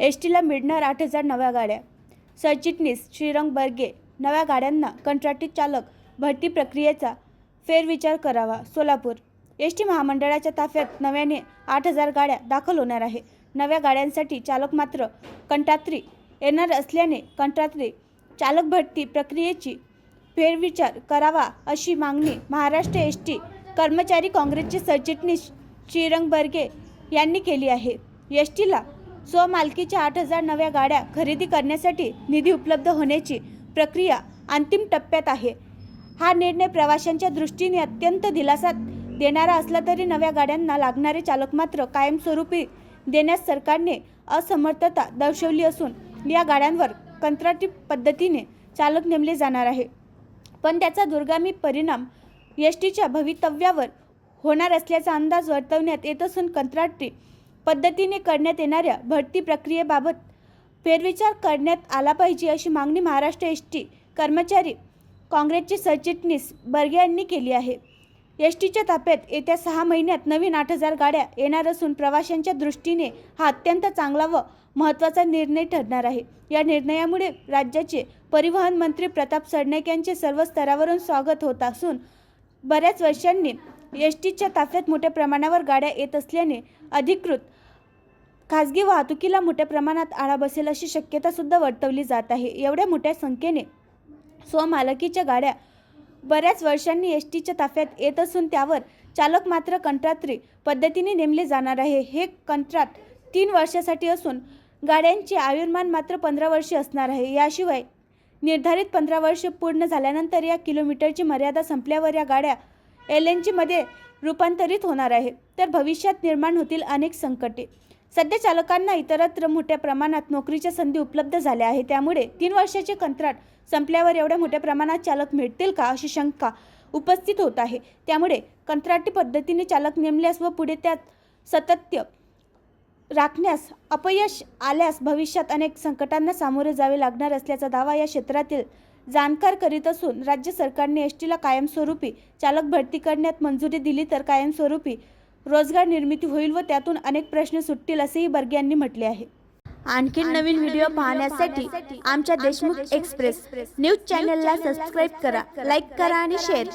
S टीला मिळणार आठ हजार नव्या गाड्या. सरचिटणीस श्रीरंग बर्गे नव्या गाड्यांना कंत्राटी चालक भरती प्रक्रियेचा फेरविचार करावा सोलापूर. एस टी महामंडळाच्या ताफ्यात नव्याने आठ हजार गाड्या दाखल होणार आहे. नव्या गाड्यांसाठी चालक मात्र कंत्रात्री येणार असल्याने कंत्रात्री चालक भरती प्रक्रियेची फेरविचार करावा अशी मागणी महाराष्ट्र एस टी कर्मचारी काँग्रेसचे सरचिटणीस श्रीरंग बर्गे यांनी केली आहे. एस टीला स्वमालकीच्या आठ हजार नव्या गाड्या खरेदी करण्यासाठी निधी उपलब्ध होण्याची प्रक्रिया अंतिम टप्प्यात आहे. हा निर्णय प्रवाशांच्या दृष्टीने अत्यंत दिलासा देणारा असला तरी नव्या गाड्यांना लागणारे चालक मात्र कायमस्वरूपी देण्यास सरकारने असमर्थता दर्शवली असून या गाड्यांवर कंत्राटी पद्धतीने चालक नेमले जाणार आहे. पण त्याचा दुर्गामी परिणाम एस टीच्या भवितव्यावर होणार असल्याचा अंदाज वर्तवण्यात येत असून कंत्राटी पद्धतीने करण्यात येणाऱ्या भरती प्रक्रियेबाबत फेरविचार करण्यात आला पाहिजे अशी मागणी महाराष्ट्र एस टी कर्मचारी काँग्रेसचे सरचिटणीस बर्गे यांनी केली आहे. एस टीच्या ताफ्यात येत्या सहा महिन्यात नवीन आठ हजार गाड्या येणार असून प्रवाशांच्या दृष्टीने हा अत्यंत चांगला व महत्त्वाचा निर्णय ठरणार आहे. या निर्णयामुळे राज्याचे परिवहन मंत्री प्रताप सरनाईक यांचे सर्व स्तरावरून स्वागत होत असून बऱ्याच वर्षांनी एस टीच्या ताफ्यात मोठ्या प्रमाणावर गाड्या येत असल्याने अधिकृत खाजगी वाहतुकीला मोठ्या प्रमाणात आळा बसेल अशी शक्यता सुद्धा वर्तवली जात आहे. एवढ्या मोठ्या संख्येने स्वमालकीच्या गाड्या बऱ्याच वर्षांनी एस टीच्या ताफ्यात येत असून त्यावर चालक मात्र कंत्रात्री पद्धतीने नेमले जाणार आहे. हे कंत्राट तीन वर्षासाठी असून गाड्यांचे आयुर्मान मात्र पंधरा वर्षे असणार आहे. याशिवाय निर्धारित पंधरा वर्ष पूर्ण झाल्यानंतर या किलोमीटरची मर्यादा संपल्यावर या गाड्या एल एन जीमध्ये रूपांतरित होणार आहे. तर भविष्यात निर्माण होतील अनेक संकटे. सध्या चालकांना इतरत्र मोठ्या प्रमाणात नोकरीच्या संधी उपलब्ध झाल्या आहे त्यामुळे तीन वर्षाचे कंत्राट संपल्यावर एवढ्या मोठ्या प्रमाणात चालक मिळतील का अशी शंका उपस्थित होत आहे. त्यामुळे कंत्राटी पद्धतीने चालक नेमल्यास व पुढे त्यात सतत्य राखण्यास अपयश आल्यास भविष्यात अनेक संकटांना सामोरे जावे लागणार असल्याचा दावा या क्षेत्रातील जाणकार करीत असून राज्य सरकारने एस टीला कायमस्वरूपी चालक भरती करण्यात मंजुरी दिली तर कायमस्वरूपी रोजगार निर्मिती होईल व त्यातून अनेक प्रश्न सुटतील असेही बर्गे यांनी म्हटले आहे. आणखी नवीन व्हिडिओ पाहण्यासाठी आमच्या देशमुख एक्सप्रेस न्यूज चॅनलला सबस्क्राईब करा लाईक करा आणि शेअर करा.